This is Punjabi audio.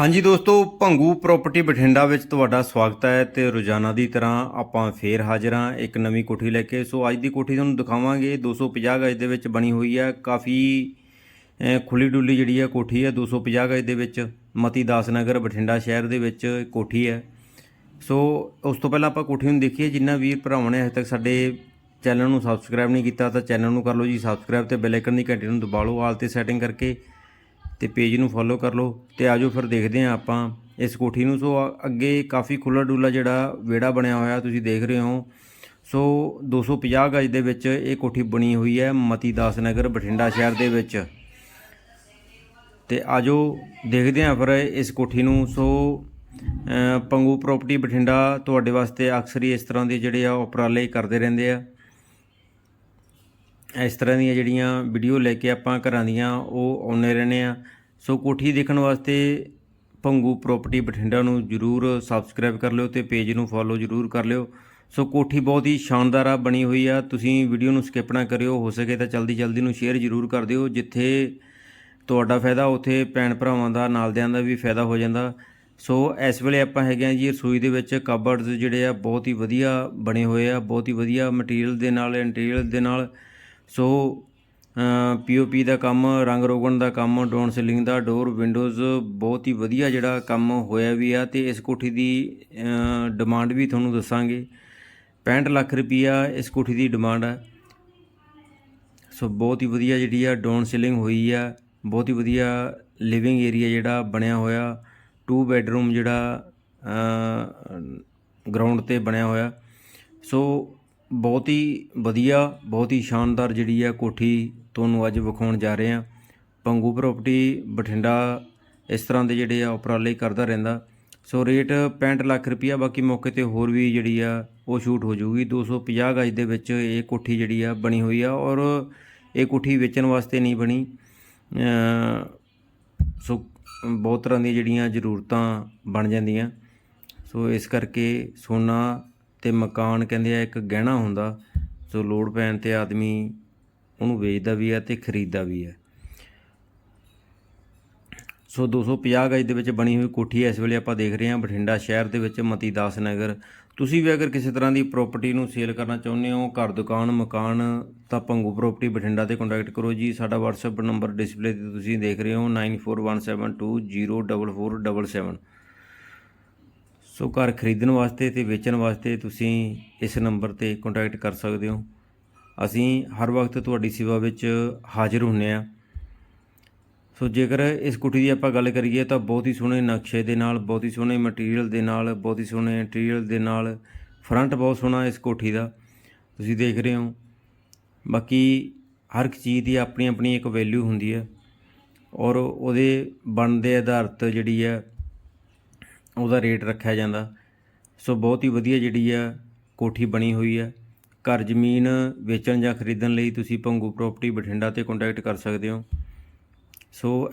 ਹਾਂਜੀ ਦੋਸਤੋ ਭੰਗੂ ਪ੍ਰਾਪਰਟੀ ਬਠਿੰਡਾ ਵਿੱਚ ਤੁਹਾਡਾ ਸਵਾਗਤ ਹੈ ਤੇ ਰੋਜ਼ਾਨਾ ਦੀ ਤਰ੍ਹਾਂ ਆਪਾਂ ਫੇਰ ਹਾਜ਼ਰ ਹਾਂ ਇੱਕ ਨਵੀਂ ਕੋਠੀ ਲੈ ਕੇ। ਸੋ ਅੱਜ ਦੀ ਕੋਠੀ ਤੁਹਾਨੂੰ ਦਿਖਾਵਾਂਗੇ। 250 ਗਜ ਦੇ ਵਿੱਚ ਬਣੀ ਹੋਈ ਹੈ। ਕਾਫੀ ਅਹ, ਖੁੱਲੀ ਡੁੱਲੀ ਜਿਹੜੀ ਹੈ ਕੋਠੀ ਹੈ। 250 ਗਜ ਦੇ ਵਿੱਚ ਮਤੀ ਦਾਸ ਨਗਰ ਬਠਿੰਡਾ ਸ਼ਹਿਰ ਦੇ ਵਿੱਚ ਕੋਠੀ ਹੈ। ਸੋ ਉਸ ਤੋਂ ਪਹਿਲਾਂ ਆਪਾਂ ਕੋਠੀ ਨੂੰ ਦੇਖੀਏ। ਜਿੰਨਾ ਵੀਰ ਭਰਾਵਾਂ ਨੇ ਹਜੇ ਤੱਕ ਸਾਡੇ ਚੈਨਲ ਨੂੰ ਸਬਸਕ੍ਰਾਈਬ ਨਹੀਂ ਕੀਤਾ ਤਾਂ ਚੈਨਲ ਨੂੰ ਕਰ ਲਓ ਜੀ। ਸਬਸਕ੍ਰਾਈਬ ਤੇ ਬੈਲ ਆਈਕਨ ਦੀ ਘੰਟੀ ਨੂੰ ਦਬਾ ਲਓ। ਆਲ ਤੇ ਸੈਟਿੰਗ ਕਰਕੇ ਤੇ ਪੇਜ ਨੂੰ ਫੋਲੋ ਕਰ ਲਓ ਤੇ ਆਜੋ ਫਿਰ ਦੇਖਦੇ ਹਾਂ ਆਪਾਂ। ਇਸ ਕੋਠੀ ਨੂੰ ਸੋ ਅੱਗੇ ਕਾਫੀ ਖੁੱਲਾ ਡੁੱਲਾ ਜਿਹੜਾ ਵਿਹੜਾ ਬਣਿਆ ਹੋਇਆ ਤੁਸੀਂ ਦੇਖ ਰਹੇ ਹੋ। ਸੋ 250 ਗਜ ਦੇ ਵਿੱਚ ਇਹ ਕੋਠੀ ਬਣੀ ਹੋਈ ਹੈ ਮਤੀ ਦਾਸ ਨਗਰ, ਬਠਿੰਡਾ ਸ਼ਹਿਰ ਦੇ ਵਿੱਚ। ਤੇ ਆਜੋ ਦੇਖਦੇ ਹਾਂ ਫਿਰ ਇਸ ਕੋਠੀ ਨੂੰ। ਸੋ ਪੰਗੂ ਪ੍ਰਾਪਰਟੀ ਬਠਿੰਡਾ ਤੁਹਾਡੇ ਵਾਸਤੇ ਅਕਸਰ ਹੀ ਇਸ ਤਰ੍ਹਾਂ ਦੇ ਜਿਹੜੇ ਆ ਉਪਰਾਲੇ ਕਰਦੇ ਰਹਿੰਦੇ ਆ। ਇਸ ਤਰ੍ਹਾਂ ਦੀਆਂ ਜਿਹੜੀਆਂ ਵੀਡੀਓ ਲੈ ਕੇ ਆਪਾਂ ਘਰਾਂ ਦੀਆਂ ਉਹ ਆਉਨੇ ਰਹਿੰਦੇ ਆ ਸੋ ਕੋਠੀ ਦੇਖਣ ਵਾਸਤੇ ਭੰਗੂ ਪ੍ਰਾਪਰਟੀ ਬਠਿੰਡਾ ਨੂੰ ਜਰੂਰ ਸਬਸਕ੍ਰਾਈਬ ਕਰ ਲਿਓ ਤੇ ਪੇਜ ਨੂੰ ਫੋਲੋ ਜਰੂਰ ਕਰ ਲਿਓ। ਸੋ ਕੋਠੀ ਬਹੁਤ ਹੀ ਸ਼ਾਨਦਾਰ ਆ, ਬਣੀ ਹੋਈ ਆ। ਤੁਸੀਂ ਵੀਡੀਓ ਨੂੰ ਸਕਿਪ ਨਾ ਕਰਿਓ, ਹੋ ਸਕੇ ਤਾਂ ਜਲਦੀ ਜਲਦੀ ਨੂੰ ਸ਼ੇਅਰ ਜਰੂਰ ਕਰ ਦਿਓ। ਜਿੱਥੇ ਤੁਹਾਡਾ ਫਾਇਦਾ, ਉੱਥੇ ਭੈਣ ਭਰਾਵਾਂ ਦਾ, ਨਾਲਦਿਆਂ ਦਾ ਵੀ ਫਾਇਦਾ ਹੋ ਜਾਂਦਾ। ਸੋ ਇਸ ਵੇਲੇ ਆਪਾਂ ਹੈਗੇ ਆ ਜੀ ਰਸੋਈ ਦੇ ਵਿੱਚ। ਕਬਰਡਸ ਜਿਹੜੇ ਆ, ਬਹੁਤ ਹੀ ਵਧੀਆ ਬਣੇ ਹੋਏ ਆ, ਬਹੁਤ ਹੀ ਵਧੀਆ ਮਟੀਰੀਅਲ ਦੇ ਨਾਲ ਇੰਟੀਰੀਅਰ ਦੇ ਨਾਲ। ਸੋ ਪੀਓਪੀ ਦਾ ਕੰਮ, ਰੰਗ ਰੋਗਣ ਦਾ ਕੰਮ ਡਾਊਨ ਸੀਲਿੰਗ ਦਾ ਡੋਰ, ਵਿੰਡੋਜ਼ ਬਹੁਤ ਹੀ ਵਧੀਆ ਜਿਹੜਾ ਕੰਮ ਹੋਇਆ ਵੀ ਆ ਤੇ ਇਸ ਕੋਠੀ ਦੀ ਡਿਮਾਂਡ ਵੀ ਤੁਹਾਨੂੰ ਦੱਸਾਂਗੇ। 65 ਲੱਖ ਰੁਪਈਆ ਇਸ ਕੋਠੀ ਦੀ ਡਿਮਾਂਡ ਆ। ਸੋ, ਬਹੁਤ ਹੀ ਵਧੀਆ ਜਿਹੜੀ ਆ ਡਾਊਨ ਸੀਲਿੰਗ ਹੋਈ ਆ। ਬਹੁਤ ਹੀ ਵਧੀਆ ਲਿਵਿੰਗ ਏਰੀਆ ਜਿਹੜਾ ਬਣਿਆ ਹੋਇਆ। ਟੂ ਬੈਡਰੂਮ ਜਿਹੜਾ ਗਰਾਊਂਡ ਤੇ ਬਣਿਆ ਹੋਇਆ। ਸੋ ਬਹੁਤ ਹੀ ਵਧੀਆ, ਬਹੁਤ ਹੀ ਸ਼ਾਨਦਾਰ ਜਿਹੜੀ ਆ ਕੋਠੀ ਤੁਹਾਨੂੰ ਅੱਜ ਵਿਖਾਉਣ ਜਾ ਰਹੇ ਆ ਪੰਗੂ ਪ੍ਰਾਪਰਟੀ ਬਠਿੰਡਾ ਇਸ ਤਰ੍ਹਾਂ ਦੇ ਜਿਹੜੇ ਆ ਉਪਰਾਲੇ ਕਰਦਾ ਰਹਿੰਦਾ। ਸੋ ਰੇਟ 65 ਲੱਖ ਰੁਪਈਆ, ਬਾਕੀ ਮੌਕੇ ਤੇ ਹੋਰ ਵੀ ਜਿਹੜੀ ਆ ਉਹ ਸ਼ੂਟ ਹੋ ਜਾਊਗੀ। 250 ਗਜ ਦੇ ਵਿੱਚ ਇਹ ਕੋਠੀ ਜਿਹੜੀ ਆ ਬਣੀ ਹੋਈ ਆ ਔਰ ਇਹ ਕੋਠੀ ਵੇਚਣ ਵਾਸਤੇ ਨਹੀਂ ਬਣੀ। ਸੋ ਬਹੁਤ ਤਰ੍ਹਾਂ ਦੀਆਂ ਜਿਹੜੀਆਂ ਜ਼ਰੂਰਤਾਂ ਬਣ ਜਾਂਦੀਆਂ। ਸੋ ਇਸ ਕਰਕੇ ਸੋਨਾ ਤੇ ਮਕਾਨ ਕਹਿੰਦੇ ਆ ਇੱਕ ਗਹਿਣਾ ਹੁੰਦਾ ਸੋ ਲੋੜ ਪੈਣ ਤੇ ਆਦਮੀ ਉਹਨੂੰ ਵੇਚਦਾ ਵੀ ਹੈ ਤੇ ਖਰੀਦਦਾ ਵੀ ਹੈ ਸੋ 250 ਗਜ ਦੇ ਵਿੱਚ ਬਣੀ ਹੋਈ ਕੋਠੀ ਇਸ ਵੇਲੇ ਆਪਾਂ ਦੇਖ ਰਹੇ ਹਾਂ ਬਠਿੰਡਾ ਸ਼ਹਿਰ ਦੇ ਵਿੱਚ ਮਤੀ ਦਾਸ ਨਗਰ। ਤੁਸੀਂ ਵੀ ਅਗਰ ਕਿਸੇ ਤਰ੍ਹਾਂ ਦੀ ਪ੍ਰਾਪਰਟੀ ਨੂੰ ਸੇਲ ਕਰਨਾ ਚਾਹੁੰਦੇ ਹੋ, ਘਰ, ਦੁਕਾਨ, ਮਕਾਨ, ਤਾਂ ਭੰਗੂ ਪ੍ਰਾਪਰਟੀ ਬਠਿੰਡਾ ਤੇ ਕੰਟੈਕਟ ਕਰੋ ਜੀ। ਸਾਡਾ WhatsApp ਨੰਬਰ ਡਿਸਪਲੇ ਤੇ ਤੁਸੀਂ ਦੇਖ ਰਹੇ ਹੋ 9417204477 ਸੋ ਘਰ ਖਰੀਦਣ ਵਾਸਤੇ ਤੇ ਵੇਚਣ ਵਾਸਤੇ ਤੁਸੀਂ ਇਸ ਨੰਬਰ ਤੇ ਕੰਟੈਕਟ ਕਰ ਸਕਦੇ ਹੋ। ਅਸੀਂ ਹਰ ਵਕਤ ਤੁਹਾਡੀ ਸੇਵਾ ਵਿੱਚ ਹਾਜ਼ਰ ਹੁੰਨੇ ਆ ਸੋ ਜੇਕਰ ਇਸ ਕੁੱਟੀ ਦੀ ਆਪਾਂ ਗੱਲ ਕਰੀਏ ਤਾਂ ਬਹੁਤ ਹੀ ਸੋਹਣੇ ਨਕਸ਼ੇ ਦੇ ਨਾਲ, ਬਹੁਤ ਹੀ ਸੋਹਣੇ ਮਟੀਰੀਅਲ ਦੇ ਨਾਲ, ਬਹੁਤ ਹੀ ਸੋਹਣੇ ਇੰਟੀਰੀਅਰ ਦੇ ਨਾਲ ਫਰੰਟ ਬਹੁਤ ਸੋਹਣਾ ਇਸ ਕੋਠੀ ਦਾ। ਤੁਸੀਂ ਦੇਖ ਰਹੇ ਹੋ। ਬਾਕੀ ਹਰ ਇੱਕ ਚੀਜ਼ ਦੀ ਆਪਣੀ ਆਪਣੀ ਇੱਕ ਵੈਲਿਊ ਹੁੰਦੀ ਹੈ। ਔਰ ਉਹਦੇ ਬਣਦੇ ਆਧਾਰਿਤ ਜਿਹੜੀ ਹੈ ਉਹਦਾ ਰੇਟ ਰੱਖਿਆ ਜਾਂਦਾ। ਸੋ ਬਹੁਤ ਹੀ ਵਧੀਆ ਜਿਹੜੀ ਆ ਕੋਠੀ ਬਣੀ ਹੋਈ ਆ। ਘਰ ਜ਼ਮੀਨ ਵੇਚਣ ਜਾਂ ਖਰੀਦਣ ਲਈ ਤੁਸੀਂ ਪੰਗੂ ਪ੍ਰਾਪਰਟੀ ਬਠਿੰਡਾ ਤੇ ਕੰਟੈਕਟ ਕਰ ਸਕਦੇ ਹੋ। ਸੋ